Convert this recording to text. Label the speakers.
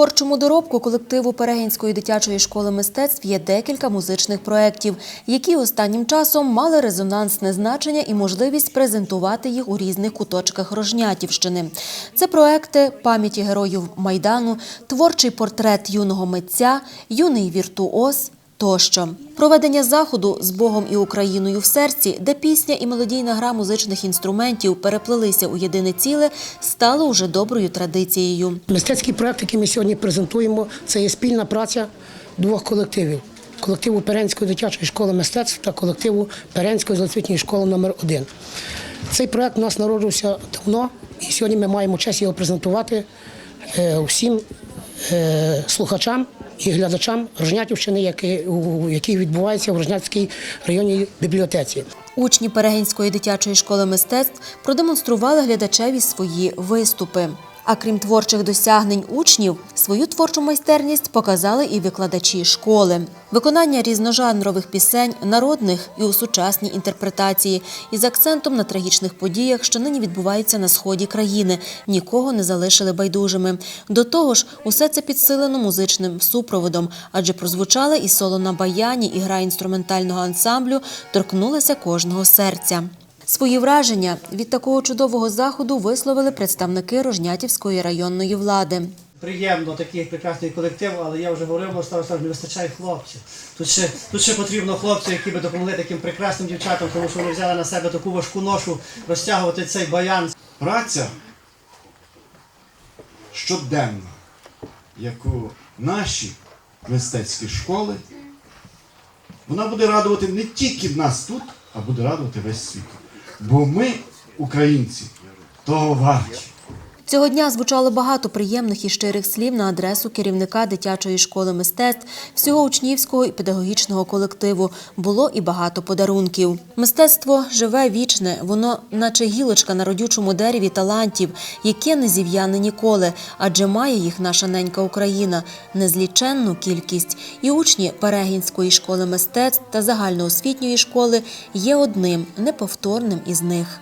Speaker 1: творчому доробку колективу Перегінської дитячої школи мистецтв є декілька музичних проєктів, які останнім часом мали резонансне значення і можливість презентувати їх у різних куточках Рожнятівщини. Це проекти пам'яті героїв Майдану, творчий портрет юного митця, юний віртуоз. Тощо. Проведення заходу з Богом і Україною в серці, де пісня і мелодійна гра музичних інструментів переплелися у єдине ціле, стало уже доброю традицією.
Speaker 2: Мистецький проект, який ми сьогодні презентуємо, це є спільна праця двох колективів: колективу Перенської дитячої школи мистецтв та колективу Перенської золотвітньої школи номер 1 Цей проект у нас народився давно, і сьогодні ми маємо честь його презентувати е, всім е, слухачам і глядачам Рожнятівщини, який, який відбувається в Рожнятській районній бібліотеці.
Speaker 1: Учні Перегінської дитячої школи мистецтв продемонстрували глядачеві свої виступи. А крім творчих досягнень учнів, свою творчу майстерність показали і викладачі школи. Виконання різножанрових пісень, народних і у сучасній інтерпретації, із акцентом на трагічних подіях, що нині відбуваються на сході країни, нікого не залишили байдужими. До того ж, усе це підсилено музичним супроводом, адже прозвучали і соло на баяні, і гра інструментального ансамблю торкнулися кожного серця. Свої враження від такого чудового заходу висловили представники Рожнятівської районної влади.
Speaker 3: Приємно такий прекрасний колектив, але я вже говорив, бо став не вистачає хлопців. Тут ще, тут ще потрібно хлопців, які би допомогли таким прекрасним дівчатам, тому що вони взяли на себе таку важку ношу розтягувати цей баян.
Speaker 4: Праця щоденна, яку наші мистецькі школи, вона буде радувати не тільки нас тут, а буде радувати весь світ. Бо ми, українці, того варті.
Speaker 1: Цього дня звучало багато приємних і щирих слів на адресу керівника дитячої школи мистецтв, всього учнівського і педагогічного колективу. Було і багато подарунків. Мистецтво живе вічне, воно наче гілочка на родючому дереві талантів, яке не зів'яне ніколи, адже має їх наша ненька Україна незліченну кількість. І учні Перегінської школи мистецтв та загальноосвітньої школи є одним неповторним із них.